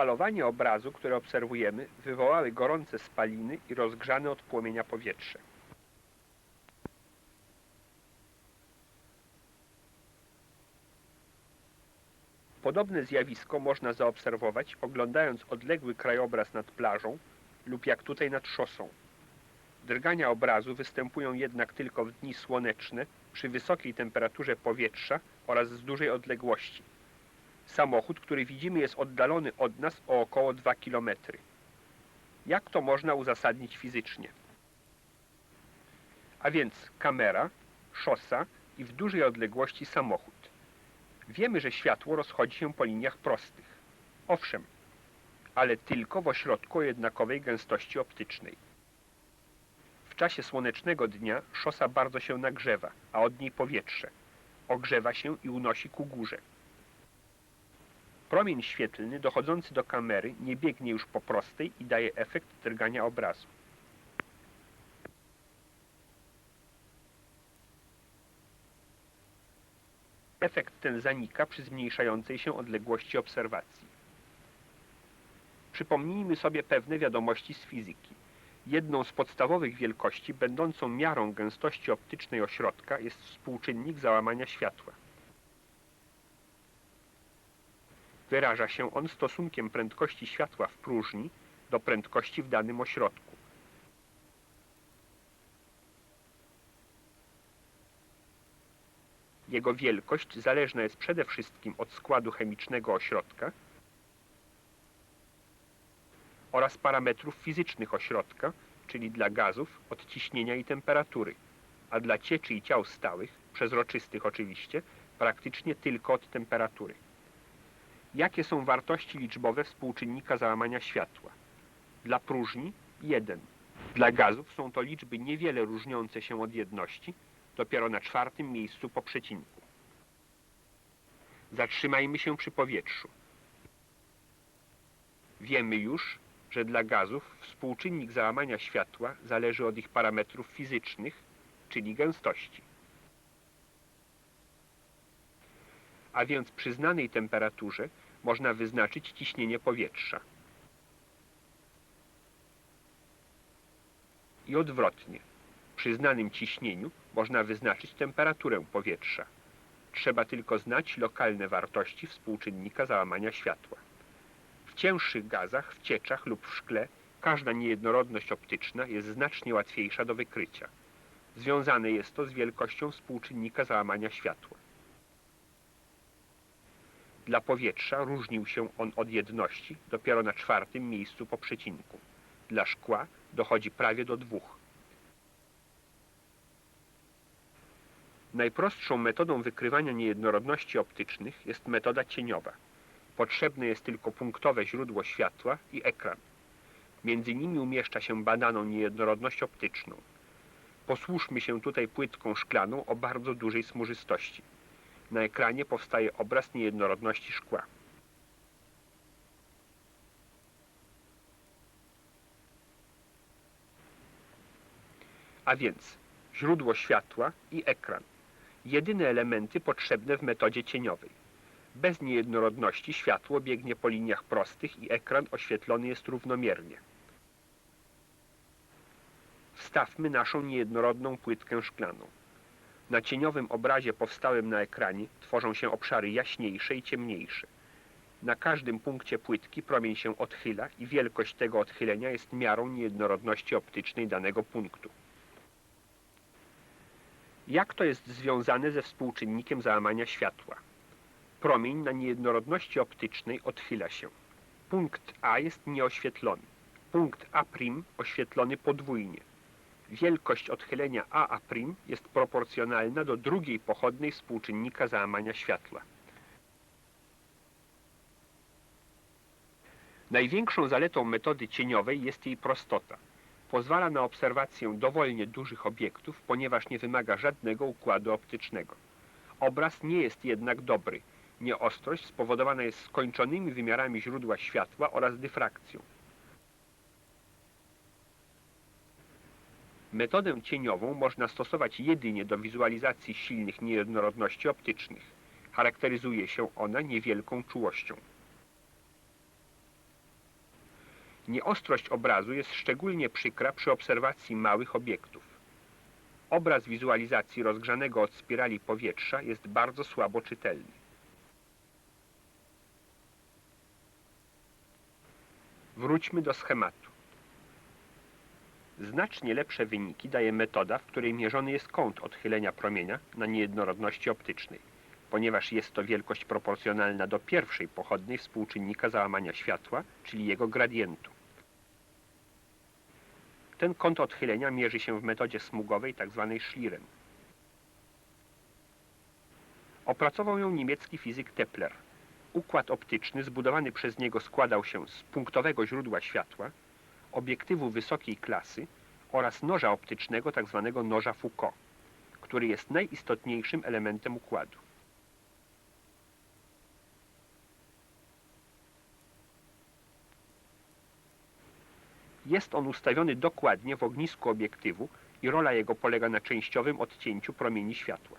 Falowanie obrazu, które obserwujemy, wywołały gorące spaliny i rozgrzane od płomienia powietrze. Podobne zjawisko można zaobserwować oglądając odległy krajobraz nad plażą lub jak tutaj nad szosą. Drgania obrazu występują jednak tylko w dni słoneczne przy wysokiej temperaturze powietrza oraz z dużej odległości. Samochód, który widzimy jest oddalony od nas o około 2 km. Jak to można uzasadnić fizycznie? A więc kamera, szosa i w dużej odległości samochód. Wiemy, że światło rozchodzi się po liniach prostych. Owszem, ale tylko w ośrodku jednakowej gęstości optycznej. W czasie słonecznego dnia szosa bardzo się nagrzewa, a od niej powietrze. Ogrzewa się i unosi ku górze. Promień świetlny dochodzący do kamery nie biegnie już po prostej i daje efekt drgania obrazu. Efekt ten zanika przy zmniejszającej się odległości obserwacji. Przypomnijmy sobie pewne wiadomości z fizyki. Jedną z podstawowych wielkości, będącą miarą gęstości optycznej ośrodka, jest współczynnik załamania światła. Wyraża się on stosunkiem prędkości światła w próżni do prędkości w danym ośrodku. Jego wielkość zależna jest przede wszystkim od składu chemicznego ośrodka oraz parametrów fizycznych ośrodka, czyli dla gazów od ciśnienia i temperatury, a dla cieczy i ciał stałych, przezroczystych oczywiście, praktycznie tylko od temperatury. Jakie są wartości liczbowe współczynnika załamania światła? Dla próżni 1. Dla gazów są to liczby niewiele różniące się od jedności, dopiero na czwartym miejscu po przecinku. Zatrzymajmy się przy powietrzu. Wiemy już, że dla gazów współczynnik załamania światła zależy od ich parametrów fizycznych, czyli gęstości. A więc przy znanej temperaturze można wyznaczyć ciśnienie powietrza. I odwrotnie. Przy znanym ciśnieniu można wyznaczyć temperaturę powietrza. Trzeba tylko znać lokalne wartości współczynnika załamania światła. W cięższych gazach, w cieczach lub w szkle każda niejednorodność optyczna jest znacznie łatwiejsza do wykrycia. Związane jest to z wielkością współczynnika załamania światła. Dla powietrza różnił się on od jedności dopiero na czwartym miejscu po przecinku. Dla szkła dochodzi prawie do dwóch. Najprostszą metodą wykrywania niejednorodności optycznych jest metoda cieniowa. Potrzebne jest tylko punktowe źródło światła i ekran. Między nimi umieszcza się badaną niejednorodność optyczną. Posłuszmy się tutaj płytką szklaną o bardzo dużej smurzystości. Na ekranie powstaje obraz niejednorodności szkła. A więc źródło światła i ekran. Jedyne elementy potrzebne w metodzie cieniowej. Bez niejednorodności światło biegnie po liniach prostych i ekran oświetlony jest równomiernie. Wstawmy naszą niejednorodną płytkę szklaną. Na cieniowym obrazie powstałym na ekranie tworzą się obszary jaśniejsze i ciemniejsze. Na każdym punkcie płytki promień się odchyla i wielkość tego odchylenia jest miarą niejednorodności optycznej danego punktu. Jak to jest związane ze współczynnikiem załamania światła? Promień na niejednorodności optycznej odchyla się. Punkt A jest nieoświetlony. Punkt A' oświetlony podwójnie. Wielkość odchylenia AA' jest proporcjonalna do drugiej pochodnej współczynnika załamania światła. Największą zaletą metody cieniowej jest jej prostota. Pozwala na obserwację dowolnie dużych obiektów, ponieważ nie wymaga żadnego układu optycznego. Obraz nie jest jednak dobry. Nieostrość spowodowana jest skończonymi wymiarami źródła światła oraz dyfrakcją. Metodę cieniową można stosować jedynie do wizualizacji silnych niejednorodności optycznych. Charakteryzuje się ona niewielką czułością. Nieostrość obrazu jest szczególnie przykra przy obserwacji małych obiektów. Obraz wizualizacji rozgrzanego od spirali powietrza jest bardzo słabo czytelny. Wróćmy do schematu. Znacznie lepsze wyniki daje metoda, w której mierzony jest kąt odchylenia promienia na niejednorodności optycznej, ponieważ jest to wielkość proporcjonalna do pierwszej pochodnej współczynnika załamania światła, czyli jego gradientu. Ten kąt odchylenia mierzy się w metodzie smugowej tzw. Schlieren. Opracował ją niemiecki fizyk Kepler. Układ optyczny zbudowany przez niego składał się z punktowego źródła światła, obiektywu wysokiej klasy oraz noża optycznego tzw. noża Foucault, który jest najistotniejszym elementem układu. Jest on ustawiony dokładnie w ognisku obiektywu i rola jego polega na częściowym odcięciu promieni światła.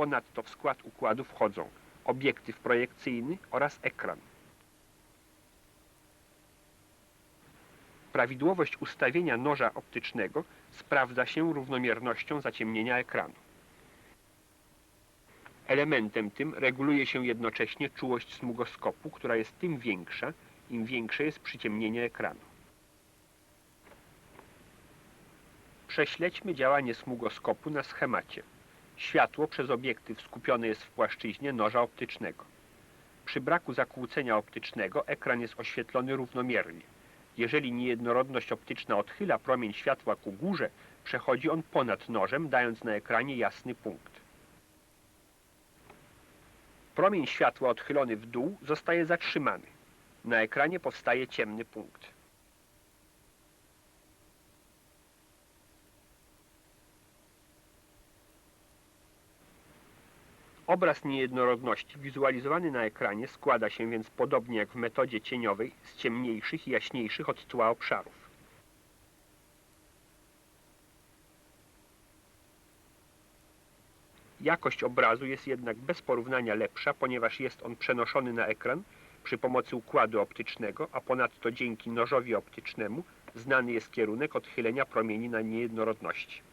Ponadto w skład układu wchodzą obiektyw projekcyjny oraz ekran. Prawidłowość ustawienia noża optycznego sprawdza się równomiernością zaciemnienia ekranu. Elementem tym reguluje się jednocześnie czułość smugoskopu, która jest tym większa, im większe jest przyciemnienie ekranu. Prześledźmy działanie smugoskopu na schemacie. Światło przez obiektyw skupione jest w płaszczyźnie noża optycznego. Przy braku zakłócenia optycznego ekran jest oświetlony równomiernie. Jeżeli niejednorodność optyczna odchyla promień światła ku górze, przechodzi on ponad nożem, dając na ekranie jasny punkt. Promień światła odchylony w dół zostaje zatrzymany. Na ekranie powstaje ciemny punkt. Obraz niejednorodności wizualizowany na ekranie składa się więc podobnie jak w metodzie cieniowej z ciemniejszych i jaśniejszych od tła obszarów. Jakość obrazu jest jednak bez porównania lepsza, ponieważ jest on przenoszony na ekran przy pomocy układu optycznego, a ponadto dzięki nożowi optycznemu znany jest kierunek odchylenia promieni na niejednorodności.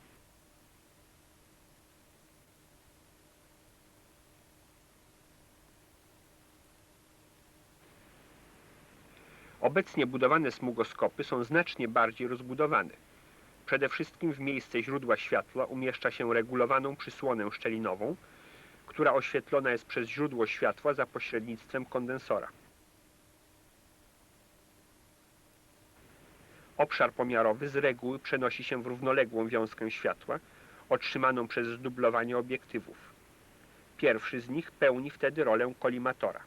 Obecnie budowane smugoskopy są znacznie bardziej rozbudowane. Przede wszystkim w miejsce źródła światła umieszcza się regulowaną przysłonę szczelinową, która oświetlona jest przez źródło światła za pośrednictwem kondensora. Obszar pomiarowy z reguły przenosi się w równoległą wiązkę światła, otrzymaną przez zdublowanie obiektywów. Pierwszy z nich pełni wtedy rolę kolimatora.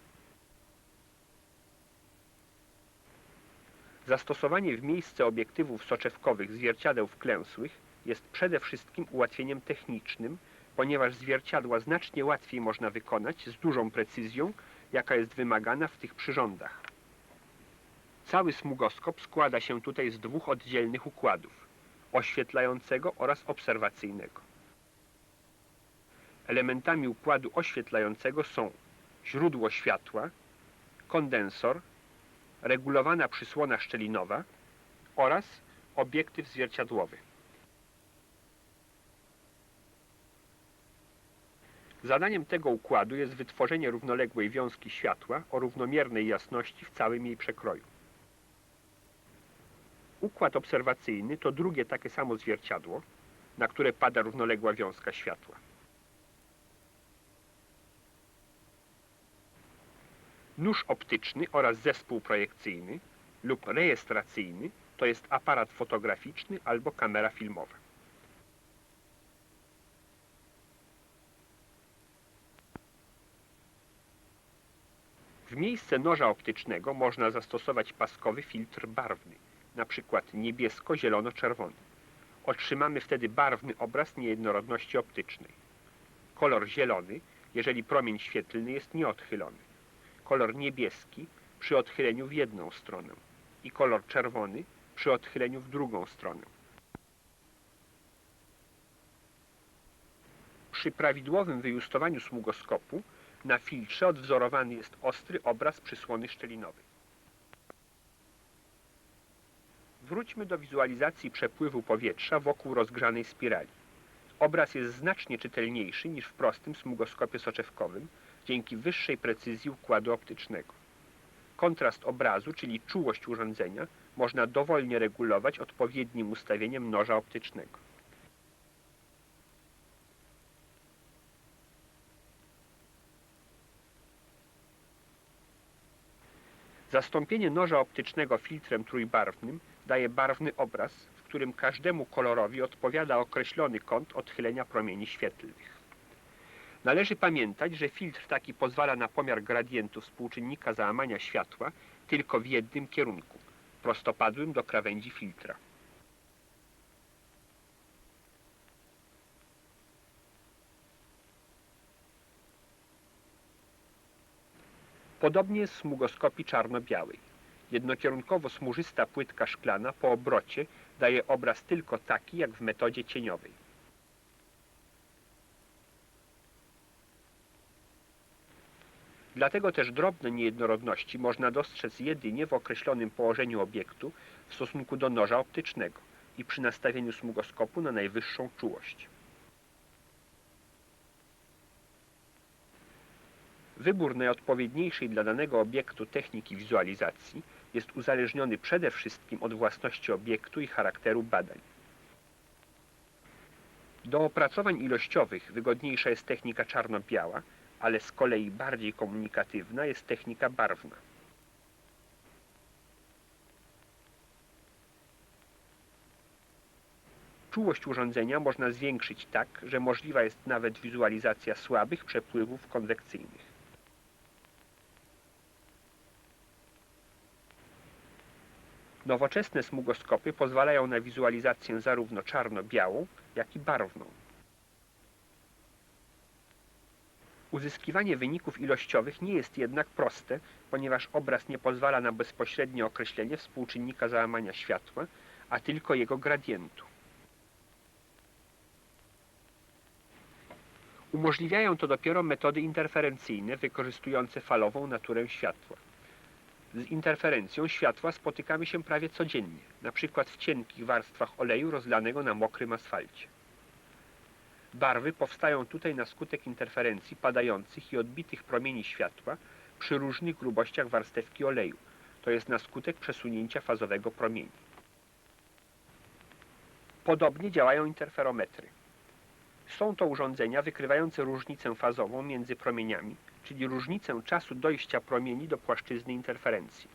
Zastosowanie w miejsce obiektywów soczewkowych zwierciadeł wklęsłych jest przede wszystkim ułatwieniem technicznym, ponieważ zwierciadła znacznie łatwiej można wykonać z dużą precyzją, jaka jest wymagana w tych przyrządach. Cały smugoskop składa się tutaj z dwóch oddzielnych układów oświetlającego oraz obserwacyjnego. Elementami układu oświetlającego są źródło światła, kondensor, regulowana przysłona szczelinowa oraz obiektyw zwierciadłowy. Zadaniem tego układu jest wytworzenie równoległej wiązki światła o równomiernej jasności w całym jej przekroju. Układ obserwacyjny to drugie takie samo zwierciadło, na które pada równoległa wiązka światła. Nóż optyczny oraz zespół projekcyjny lub rejestracyjny to jest aparat fotograficzny albo kamera filmowa. W miejsce noża optycznego można zastosować paskowy filtr barwny, przykład niebiesko-zielono-czerwony. Otrzymamy wtedy barwny obraz niejednorodności optycznej. Kolor zielony, jeżeli promień świetlny jest nieodchylony kolor niebieski przy odchyleniu w jedną stronę i kolor czerwony przy odchyleniu w drugą stronę. Przy prawidłowym wyjustowaniu smugoskopu na filtrze odwzorowany jest ostry obraz przysłony szczelinowej. Wróćmy do wizualizacji przepływu powietrza wokół rozgrzanej spirali. Obraz jest znacznie czytelniejszy niż w prostym smugoskopie soczewkowym dzięki wyższej precyzji układu optycznego. Kontrast obrazu, czyli czułość urządzenia, można dowolnie regulować odpowiednim ustawieniem noża optycznego. Zastąpienie noża optycznego filtrem trójbarwnym daje barwny obraz, w którym każdemu kolorowi odpowiada określony kąt odchylenia promieni świetlnych. Należy pamiętać, że filtr taki pozwala na pomiar gradientu współczynnika załamania światła tylko w jednym kierunku, prostopadłym do krawędzi filtra. Podobnie jest w smugoskopii czarno-białej. Jednokierunkowo smużysta płytka szklana po obrocie daje obraz tylko taki, jak w metodzie cieniowej. Dlatego też drobne niejednorodności można dostrzec jedynie w określonym położeniu obiektu w stosunku do noża optycznego i przy nastawieniu smugoskopu na najwyższą czułość. Wybór najodpowiedniejszej dla danego obiektu techniki wizualizacji jest uzależniony przede wszystkim od własności obiektu i charakteru badań. Do opracowań ilościowych wygodniejsza jest technika czarno-biała, ale z kolei bardziej komunikatywna jest technika barwna. Czułość urządzenia można zwiększyć tak, że możliwa jest nawet wizualizacja słabych przepływów konwekcyjnych. Nowoczesne smugoskopy pozwalają na wizualizację zarówno czarno-białą, jak i barwną. Uzyskiwanie wyników ilościowych nie jest jednak proste, ponieważ obraz nie pozwala na bezpośrednie określenie współczynnika załamania światła, a tylko jego gradientu. Umożliwiają to dopiero metody interferencyjne wykorzystujące falową naturę światła. Z interferencją światła spotykamy się prawie codziennie, przykład w cienkich warstwach oleju rozlanego na mokrym asfalcie. Barwy powstają tutaj na skutek interferencji padających i odbitych promieni światła przy różnych grubościach warstewki oleju, to jest na skutek przesunięcia fazowego promieni. Podobnie działają interferometry. Są to urządzenia wykrywające różnicę fazową między promieniami, czyli różnicę czasu dojścia promieni do płaszczyzny interferencji.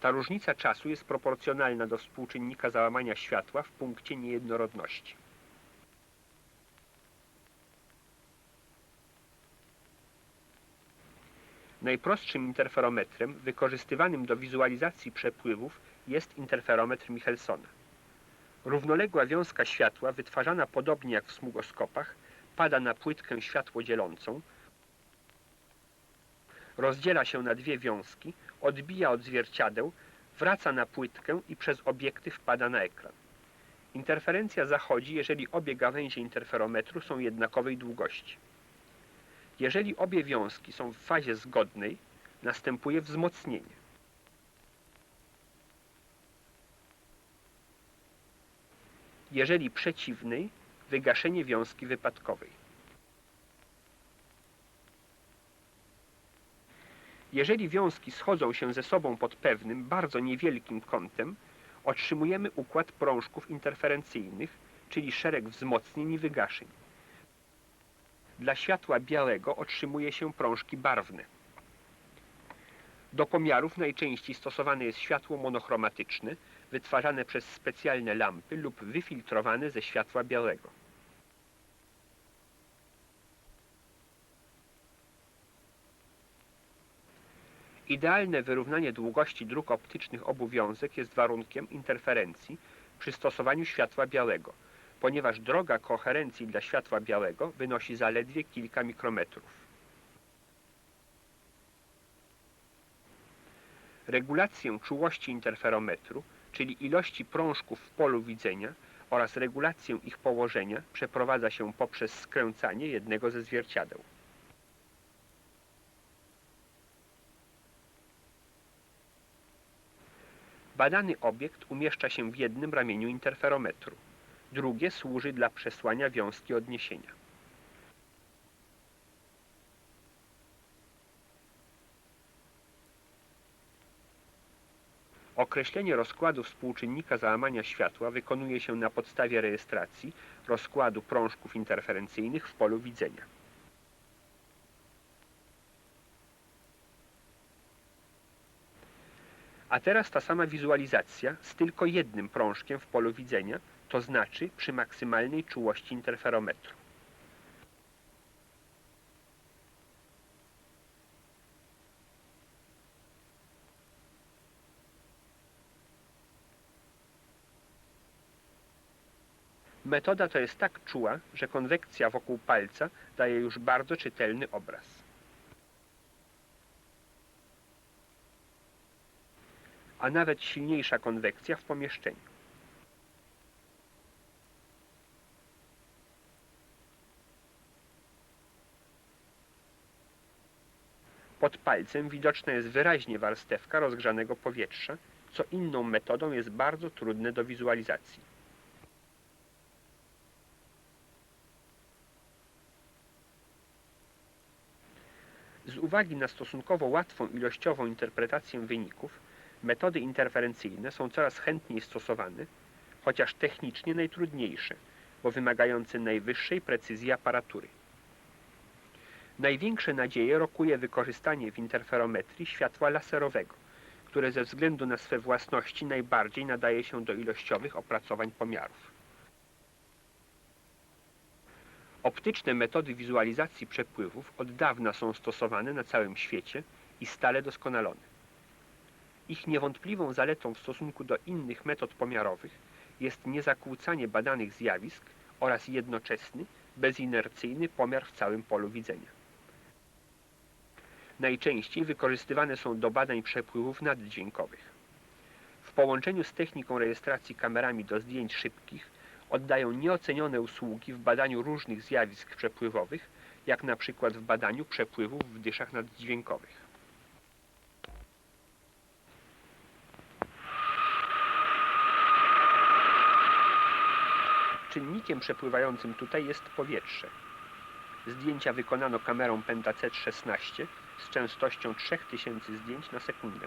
Ta różnica czasu jest proporcjonalna do współczynnika załamania światła w punkcie niejednorodności. Najprostszym interferometrem wykorzystywanym do wizualizacji przepływów jest interferometr Michelsona. Równoległa wiązka światła, wytwarzana podobnie jak w smugoskopach, pada na płytkę światłodzielącą, rozdziela się na dwie wiązki, odbija od zwierciadeł, wraca na płytkę i przez obiektyw pada na ekran. Interferencja zachodzi, jeżeli obie gałęzie interferometru są jednakowej długości. Jeżeli obie wiązki są w fazie zgodnej, następuje wzmocnienie. Jeżeli przeciwnej, wygaszenie wiązki wypadkowej. Jeżeli wiązki schodzą się ze sobą pod pewnym, bardzo niewielkim kątem, otrzymujemy układ prążków interferencyjnych, czyli szereg wzmocnień i wygaszeń. Dla światła białego otrzymuje się prążki barwne. Do pomiarów najczęściej stosowane jest światło monochromatyczne, wytwarzane przez specjalne lampy lub wyfiltrowane ze światła białego. Idealne wyrównanie długości dróg optycznych obu wiązek jest warunkiem interferencji przy stosowaniu światła białego, ponieważ droga koherencji dla światła białego wynosi zaledwie kilka mikrometrów. Regulację czułości interferometru, czyli ilości prążków w polu widzenia oraz regulację ich położenia przeprowadza się poprzez skręcanie jednego ze zwierciadeł. Badany obiekt umieszcza się w jednym ramieniu interferometru. Drugie służy dla przesłania wiązki odniesienia. Określenie rozkładu współczynnika załamania światła wykonuje się na podstawie rejestracji rozkładu prążków interferencyjnych w polu widzenia. A teraz ta sama wizualizacja z tylko jednym prążkiem w polu widzenia, to znaczy przy maksymalnej czułości interferometru. Metoda to jest tak czuła, że konwekcja wokół palca daje już bardzo czytelny obraz. A nawet silniejsza konwekcja w pomieszczeniu. Pod palcem widoczna jest wyraźnie warstewka rozgrzanego powietrza, co inną metodą jest bardzo trudne do wizualizacji. Z uwagi na stosunkowo łatwą ilościową interpretację wyników, metody interferencyjne są coraz chętniej stosowane, chociaż technicznie najtrudniejsze, bo wymagające najwyższej precyzji aparatury. Największe nadzieje rokuje wykorzystanie w interferometrii światła laserowego, które ze względu na swe własności najbardziej nadaje się do ilościowych opracowań pomiarów. Optyczne metody wizualizacji przepływów od dawna są stosowane na całym świecie i stale doskonalone. Ich niewątpliwą zaletą w stosunku do innych metod pomiarowych jest niezakłócanie badanych zjawisk oraz jednoczesny, bezinercyjny pomiar w całym polu widzenia. Najczęściej wykorzystywane są do badań przepływów naddźwiękowych. W połączeniu z techniką rejestracji kamerami do zdjęć szybkich oddają nieocenione usługi w badaniu różnych zjawisk przepływowych, jak na przykład w badaniu przepływów w dyszach naddźwiękowych. Czynnikiem przepływającym tutaj jest powietrze. Zdjęcia wykonano kamerą Pentaset 16 z częstością 3000 zdjęć na sekundę.